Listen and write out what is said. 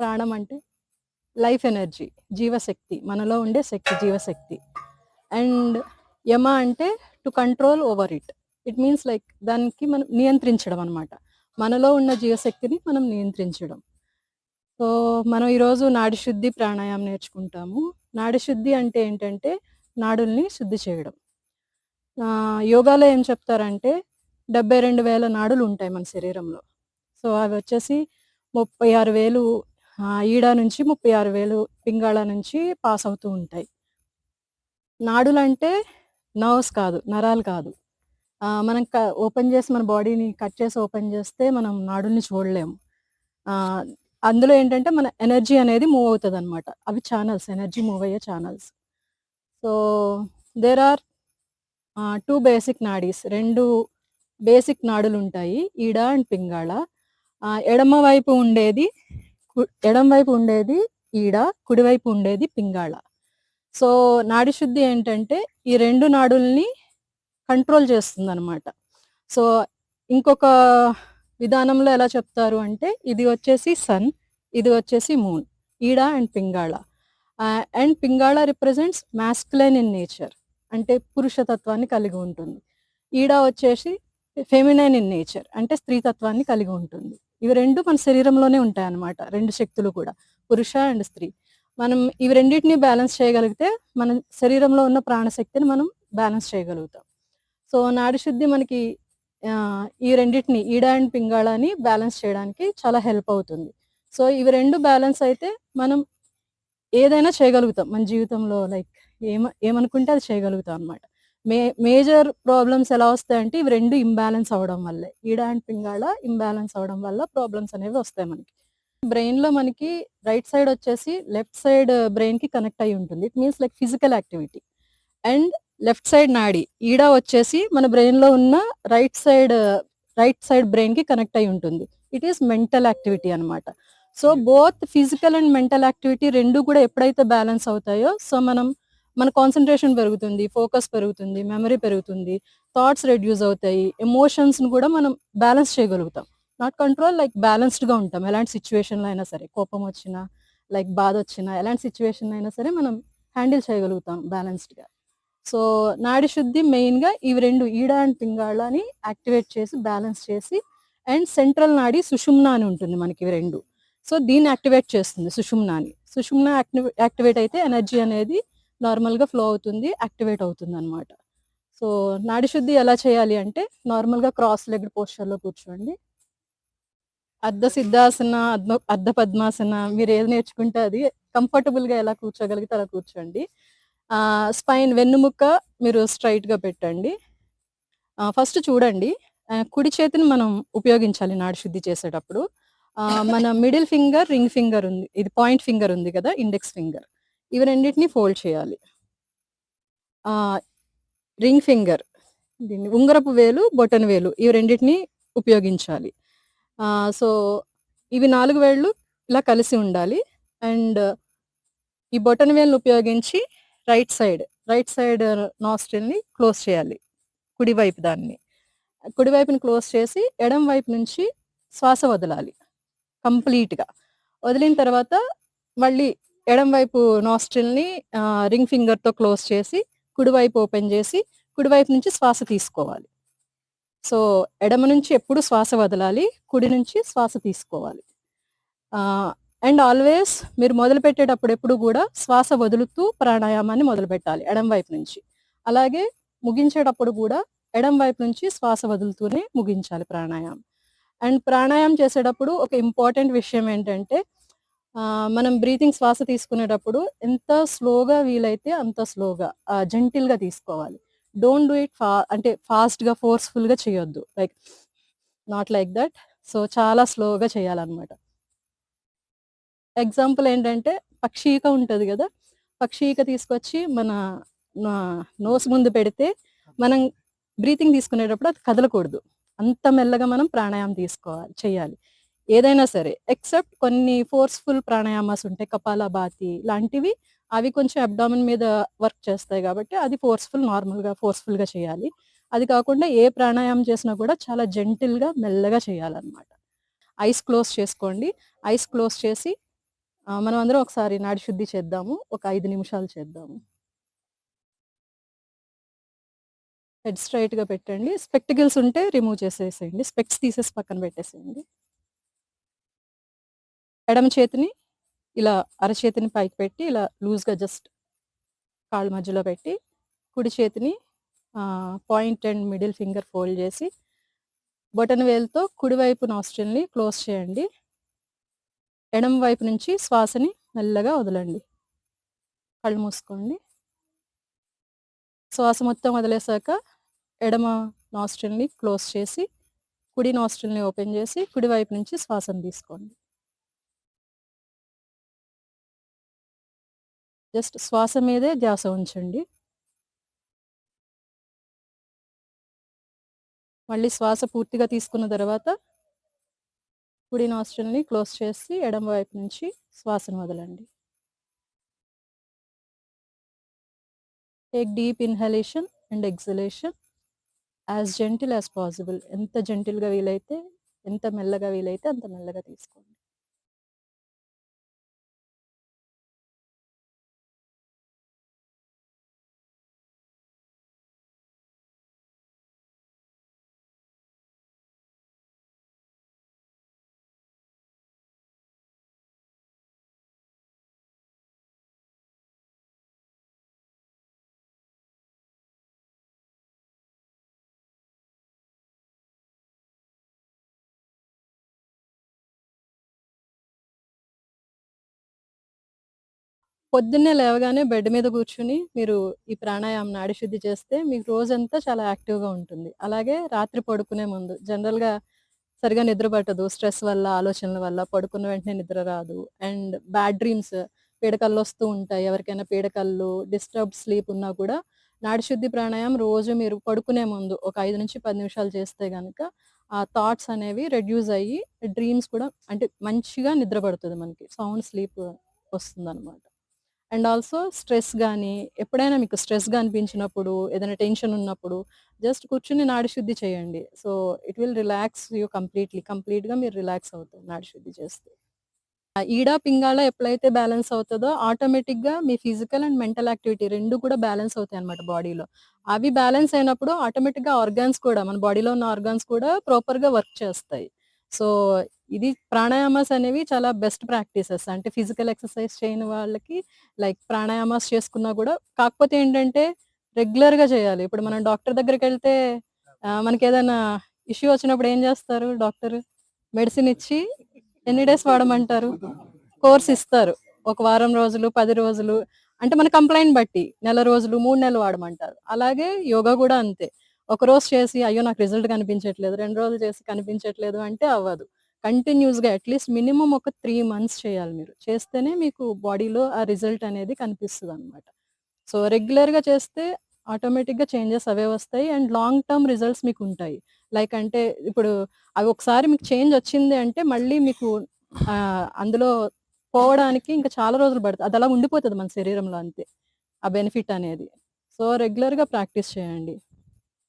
ప్రాణం అంటే life energy జీవశక్తి మనలో ఉండే శక్తి జీవశక్తి. అండ్ యమ అంటే to control over it. It means like దానికి మనం నియంత్రించడం అనమాట మనలో ఉన్న జీవశక్తిని మనం నియంత్రించడం. సో మనం ఈరోజు నాడి శుద్ధి ప్రాణాయామం నేర్చుకుంటాము. నాడి శుద్ధి అంటే ఏంటంటే నాడుల్ని శుద్ధి చేయడం. యోగాలో ఏం చెప్తారంటే డెబ్బై రెండు వేల నాడులు ఉంటాయి మన శరీరంలో. సో అవి వచ్చేసి ముప్పై ఆరు వేలు ఈడ నుంచి ముప్పై ఆరు వేలు పింగాళ నుంచి పాస్ అవుతూ ఉంటాయి. నాడులు అంటే నర్వ్స్ కాదు నరాలు కాదు. మనం మనం ఓపెన్ చేసి మన బాడీని కట్ చేసి ఓపెన్ చేస్తే మనం నాడుల్ని చూడలేము అందులో ఏంటంటే మన ఎనర్జీ అనేది మూవ్ అవుతుంది అనమాట అవి ఛానల్స్ ఎనర్జీ మూవ్ అయ్యే channels. So there are two basic nadis. రెండు బేసిక్ నాడులు ఉంటాయి ఈడ అండ్ పింగాళ. ఎడమ వైపు ఉండేది ఎడం వైపు ఉండేది ఈడ కుడివైపు ఉండేది పింగాళ. సో నాడి శుద్ధి ఏంటంటే ఈ రెండు నాడుల్ని కంట్రోల్ చేస్తుంది అనమాట సో ఇంకొక విధానంలో ఎలా చెప్తారు అంటే ఇది వచ్చేసి సన్ ఇది వచ్చేసి moon Ida and Pingala. And Pingala represents masculine in nature అంటే పురుషతత్వాన్ని కలిగి ఉంటుంది. ఈడ వచ్చేసి ఫెమినైన్ ఇన్ నేచర్ అంటే స్త్రీతత్వాన్ని కలిగి ఉంటుంది. ఇవి రెండు మన శరీరంలోనే ఉంటాయి అన్నమాట రెండు శక్తులు కూడా పురుష అండ్ స్త్రీ. మనం ఇవి రెండింటిని బ్యాలెన్స్ చేయగలిగితే మన శరీరంలో ఉన్న ప్రాణశక్తిని మనం బ్యాలెన్స్ చేయగలుగుతాం. సో నాడి శుద్ధి మనకి ఈ రెండింటిని ఈడ అండ్ పింగాళాని బ్యాలెన్స్ చేయడానికి చాలా హెల్ప్ అవుతుంది. సో ఇవి రెండు బ్యాలెన్స్ అయితే మనం ఏదైనా చేయగలుగుతాం. మన జీవితంలో లైక్ ఏమ ఏమనుకుంటే అది చేయగలుగుతాం అనమాట మే మేజర్ ప్రాబ్లమ్స్ ఎలా వస్తాయంటే ఇవి రెండు ఇంబ్యాలెన్స్ అవడం వల్లే. ఈడ అండ్ పింగాళ ఇంబ్యాలెన్స్ అవడం వల్ల ప్రాబ్లమ్స్ అనేవి వస్తాయి మనకి. బ్రెయిన్లో మనకి రైట్ సైడ్ వచ్చేసి లెఫ్ట్ సైడ్ బ్రెయిన్కి కనెక్ట్ అయి ఉంటుంది. It means like physical activity and left side నాడి ఈడ వచ్చేసి మన బ్రెయిన్లో ఉన్న రైట్ సైడ్ రైట్ సైడ్ బ్రెయిన్కి కనెక్ట్ అయి ఉంటుంది. ఇట్ ఈస్ మెంటల్ యాక్టివిటీ అన్నమాట. So both physical and mental activity రెండు కూడా ఎప్పుడైతే బ్యాలెన్స్ అవుతాయో సో మనం మన కాన్సన్ట్రేషన్ పెరుగుతుంది ఫోకస్ పెరుగుతుంది మెమరీ పెరుగుతుంది థాట్స్ రెడ్యూస్ అవుతాయి ఎమోషన్స్ని కూడా మనం బ్యాలెన్స్ చేయగలుగుతాం. నాట్ కంట్రోల్ లైక్ బ్యాలెన్స్డ్గా ఉంటాం. ఎలాంటి సిచ్యువేషన్లో అయినా సరే కోపం వచ్చినా లైక్ బాధ వచ్చినా ఎలాంటి సిచ్యువేషన్ అయినా సరే మనం హ్యాండిల్ చేయగలుగుతాం బ్యాలెన్స్డ్గా సో నాడి శుద్ధి మెయిన్గా ఇవి రెండు ఈడ అండ్ పింగాళ్ళని యాక్టివేట్ చేసి బ్యాలెన్స్ చేసి అండ్ సెంట్రల్ నాడి సుషుమ్న అని ఉంటుంది మనకి ఇవి రెండు. సో దీన్ని యాక్టివేట్ చేస్తుంది సుషుమ్నాని సుషుమ్న యాక్టివేట్ అయితే ఎనర్జీ అనేది నార్మల్గా ఫ్లో అవుతుంది యాక్టివేట్ అవుతుంది అనమాట సో నాడి శుద్ధి ఎలా చేయాలి అంటే నార్మల్గా క్రాస్ లెగ్డ్ పోస్చర్లో కూర్చోండి. అర్ధ సిద్ధాసన అర్ధ అర్ధ పద్మాసన మీరు ఏది నేర్చుకుంటే అది కంఫర్టబుల్గా ఎలా కూర్చోగలిగితే అలా కూర్చోండి. స్పైన్ వెన్నుముక్క మీరు స్ట్రైట్గా పెట్టండి. ఫస్ట్ చూడండి కుడి చేతిని మనం ఉపయోగించాలి నాడిశుద్ధి చేసేటప్పుడు. మన మిడిల్ ఫింగర్ రింగ్ ఫింగర్ ఉంది ఇది పాయింట్ ఫింగర్ ఉంది కదా ఇండెక్స్ ఫింగర్. ఇవి రెండింటిని ఫోల్డ్ చేయాలి. రింగ్ ఫింగర్ దీన్ని ఉంగరపు వేలు బొటన్ వేలు ఇవి రెండింటిని ఉపయోగించాలి. సో ఇవి నాలుగు వేళ్ళు ఇలా కలిసి ఉండాలి. అండ్ ఈ బొటన్ వేలును ఉపయోగించి రైట్ సైడ్ రైట్ సైడ్ నాస్ట్రిల్ని క్లోజ్ చేయాలి కుడివైపు దాన్ని. కుడివైపుని క్లోజ్ చేసి ఎడం వైపు నుంచి శ్వాస వదలాలి కంప్లీట్గా. వదిలిన తర్వాత మళ్ళీ ఎడం వైపు నాస్ట్రిల్ని రింగ్ ఫింగర్తో క్లోజ్ చేసి కుడివైపు ఓపెన్ చేసి కుడివైపు నుంచి శ్వాస తీసుకోవాలి. సో ఎడమ నుంచి ఎప్పుడు శ్వాస వదలాలి కుడి నుంచి శ్వాస తీసుకోవాలి. అండ్ ఆల్వేస్ మీరు మొదలు పెట్టేటప్పుడు ఎప్పుడు కూడా శ్వాస వదులుతూ ప్రాణాయామాన్ని మొదలు పెట్టాలి ఎడం వైపు నుంచి. అలాగే ముగించేటప్పుడు కూడా ఎడం వైపు నుంచి శ్వాస వదులుతూనే ముగించాలి ప్రాణాయామం. అండ్ ప్రాణాయామం చేసేటప్పుడు ఒక ఇంపార్టెంట్ విషయం ఏంటంటే మనం బ్రీతింగ్ శ్వాస తీసుకునేటప్పుడు ఎంత స్లోగా వీలైతే అంత స్లోగా జెంటిల్గా తీసుకోవాలి. డోంట్ డూ ఇట్ ఫా అంటే ఫాస్ట్గా ఫోర్స్ఫుల్గా చేయొద్దు. Like not like that. So చాలా స్లోగా చేయాలన్నమాట. ఎగ్జాంపుల్ ఏంటంటే పక్షిక ఉంటుంది కదా పక్షిక తీసుకొచ్చి మన నోస్ ముందు పెడితే మనం బ్రీతింగ్ తీసుకునేటప్పుడు అది కదలకూడదు. అంత మెల్లగా మనం ప్రాణాయామం తీసుకోవాలి చేయాలి. ఏదైనా సరే ఎక్సెప్ట్ కొన్ని ఫోర్స్ఫుల్ ప్రాణాయామాస్ ఉంటాయి కపాలభాతి లాంటివి అవి కొంచెం అబ్డామిన్ మీద వర్క్ చేస్తాయి కాబట్టి అది ఫోర్స్ఫుల్ నార్మల్గా ఫోర్స్ఫుల్గా చేయాలి. అది కాకుండా ఏ ప్రాణాయామం చేసినా కూడా చాలా జెంటిల్గా మెల్లగా చేయాలన్నమాట. ఐస్ క్లోజ్ చేసుకోండి. ఐస్ క్లోజ్ చేసి మనం అందరం ఒకసారి నాడి శుద్ధి చేద్దాము ఒక ఐదు నిమిషాలు చేద్దాము. హెడ్ స్ట్రైట్గా పెట్టండి. స్పెక్టికల్స్ ఉంటే రిమూవ్ చేసేసేయండి. స్పెక్స్ తీసేసి పక్కన పెట్టేసేయండి. ఎడమ చేతిని ఇలా అరచేతిని పైకి పెట్టి ఇలా లూజ్గా జస్ట్ కాళ్ళ మధ్యలో పెట్టి కుడి చేతిని point and middle finger fold చేసి బొటన్ వేలుతో కుడివైపు నాస్ట్రిల్ని క్లోజ్ చేయండి. ఎడమ వైపు నుంచి శ్వాసని మెల్లగా వదలండి. కళ్ళు మూసుకోండి. శ్వాస మొత్తం వదిలేసాక ఎడమ నాస్ట్రిల్ని క్లోజ్ చేసి కుడి నాస్ట్రిల్ని ఓపెన్ చేసి కుడివైపు నుంచి శ్వాసను తీసుకోండి. జస్ట్ శ్వాస మీదే ధ్యాస ఉంచండి. మళ్ళీ శ్వాస పూర్తిగా తీసుకున్న తర్వాత కుడి నాస్ట్రిల్ని క్లోజ్ చేసి ఎడమ వైపు నుంచి శ్వాసను వదలండి. Take deep inhalation and exhalation as gentle as possible ఎంత జెంటిల్గా వీలైతే ఎంత మెల్లగా వీలైతే అంత మెల్లగా తీసుకోండి. పొద్దున్నే లేవగానే బెడ్ మీద కూర్చుని మీరు ఈ ప్రాణాయామం నాడిశుద్ధి చేస్తే మీకు రోజంతా చాలా యాక్టివ్గా ఉంటుంది. అలాగే రాత్రి పడుకునే ముందు జనరల్గా సరిగా నిద్ర పట్టదు. స్ట్రెస్ వల్ల ఆలోచనల వల్ల పడుకున్న వెంటనే నిద్ర రాదు. అండ్ బ్యాడ్ డ్రీమ్స్ పీడకల్లు వస్తూ ఉంటాయి. ఎవరికైనా పీడకల్లు డిస్టర్బ్ స్లీప్ ఉన్నా కూడా నాడిశుద్ధి ప్రాణాయామం రోజు మీరు పడుకునే ముందు ఒక ఐదు నుంచి పది నిమిషాలు చేస్తే కనుక ఆ థాట్స్ అనేవి రెడ్యూస్ అయ్యి డ్రీమ్స్ కూడా అంటే మంచిగా నిద్ర పడుతుంది మనకి. సౌండ్ స్లీప్ వస్తుంది అనమాట అండ్ ఆల్సో స్ట్రెస్ కానీ ఎప్పుడైనా మీకు స్ట్రెస్గా అనిపించినప్పుడు ఏదైనా టెన్షన్ ఉన్నప్పుడు జస్ట్ కూర్చుని నాడి శుద్ధి చేయండి. So it will relax you completely. కంప్లీట్గా మీరు రిలాక్స్ అవుతారు నాడి శుద్ధి చేస్తే. ఈడ పింగాళ ఎప్పుడైతే బ్యాలెన్స్ అవుతుందో ఆటోమేటిక్గా మీ ఫిజికల్ అండ్ మెంటల్ యాక్టివిటీ రెండు కూడా బ్యాలెన్స్ అవుతాయి అనమాట బాడీలో. అవి బ్యాలెన్స్ అయినప్పుడు ఆటోమేటిక్గా ఆర్గాన్స్ కూడా మన బాడీలో ఉన్న ఆర్గాన్స్ కూడా ప్రాపర్గా వర్క్ చేస్తాయి. సో ఇది ప్రాణాయామాస్ అనేవి చాలా బెస్ట్ ప్రాక్టీసెస్. అంటే ఫిజికల్ ఎక్సర్సైజ్ చేయని వాళ్ళకి లైక్ ప్రాణాయామాస్ చేసుకున్నా కూడా కాకపోతే ఏంటంటే రెగ్యులర్గా చేయాలి. ఇప్పుడు మనం డాక్టర్ దగ్గరికి వెళ్తే ఆ, మనకి ఏదైనా ఇష్యూ వచ్చినప్పుడు ఏం చేస్తారు? డాక్టర్ మెడిసిన్ ఇచ్చి ఎన్ని డేస్ వాడమంటారు? కోర్స్ ఇస్తారు. ఒక వారం రోజులు పది రోజులు. అంటే మన కంప్లైంట్ బట్టి నెల రోజులు మూడు నెలలు వాడమంటారు. అలాగే యోగా కూడా అంతే. ఒక రోజు చేసి అయ్యో నాకు రిజల్ట్ కనిపించట్లేదు. రెండు రోజులు చేసి కనిపించట్లేదు అంటే అవ్వదు. కంటిన్యూస్గా అట్లీస్ట్ మినిమం ఒక త్రీ మంత్స్ చేయాలి మీరు. చేస్తేనే మీకు బాడీలో ఆ రిజల్ట్ అనేది కనిపిస్తుంది అనమాట సో రెగ్యులర్గా చేస్తే ఆటోమేటిక్గా చేంజెస్ అవే వస్తాయి అండ్ లాంగ్ టర్మ్ రిజల్ట్స్ మీకు ఉంటాయి. లైక్ అంటే ఇప్పుడు అవి ఒకసారి మీకు చేంజ్ వచ్చింది అంటే మళ్ళీ మీకు అందులో పోవడానికి ఇంకా చాలా రోజులు పడుతుంది. అది అలా ఉండిపోతుంది మన శరీరంలో అంతే. ఆ బెనిఫిట్ అనేది. సో రెగ్యులర్గా ప్రాక్టీస్ చేయండి.